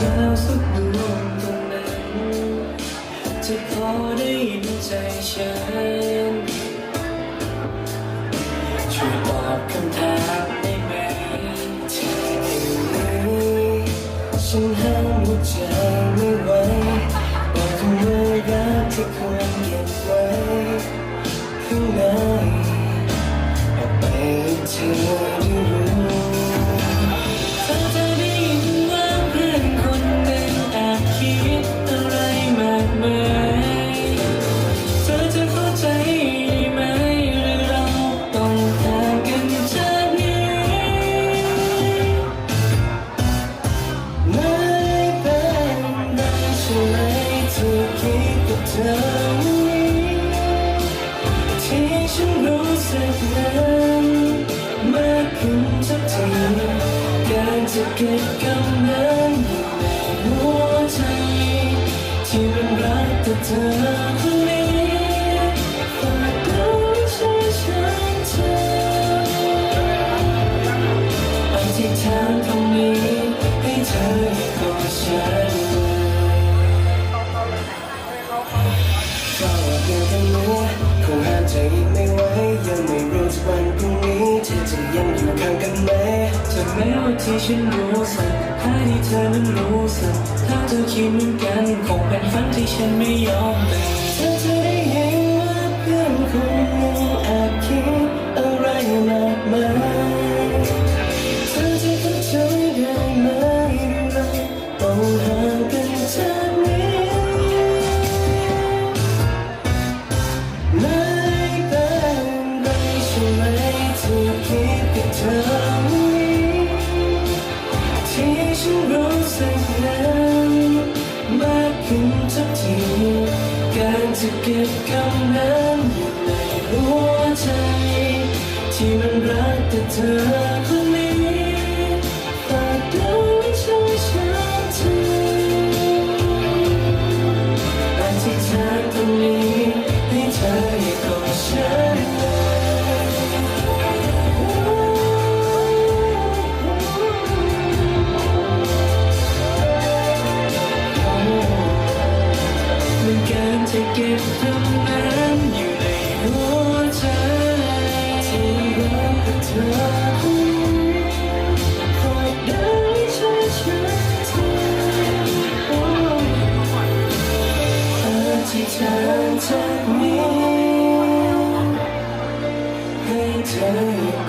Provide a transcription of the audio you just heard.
แล้วสุดดวงตรงนั้นจะพอได้ยินใจฉัน คิดกับเก็ว่าเพียงแค่นี้คงห้ามใจอีกไม่ไหวยังไม่รู้สักวันพรุ่งนี้เธอจะยังอยู่ข้างกันไหมจะแม้ว่าที่ฉันรู้สึกให้ที่เธอนั้นรู้สึกถ้าเธอคิดเหมือนกันคงเป็นฝันที่ฉันไม่ยอมเป็นเธอจะได้ ฉันรู้สึกนั้นมากขึ้นทุกทีการจะเก็บคำนั้นอยู่ในหัวใจ ที่มันรักแต่เธอคนนี้ฝากเอไว้ใช้ฉันเธออธิษฐานตรงนี้ให้เธออย่ากอดฉันมัน จะเก็บคำนั้นอยู่ในหัวใจที่รักกับเธอคอได้ช่วยฉันทีอาที่เธอจามีให้เธอ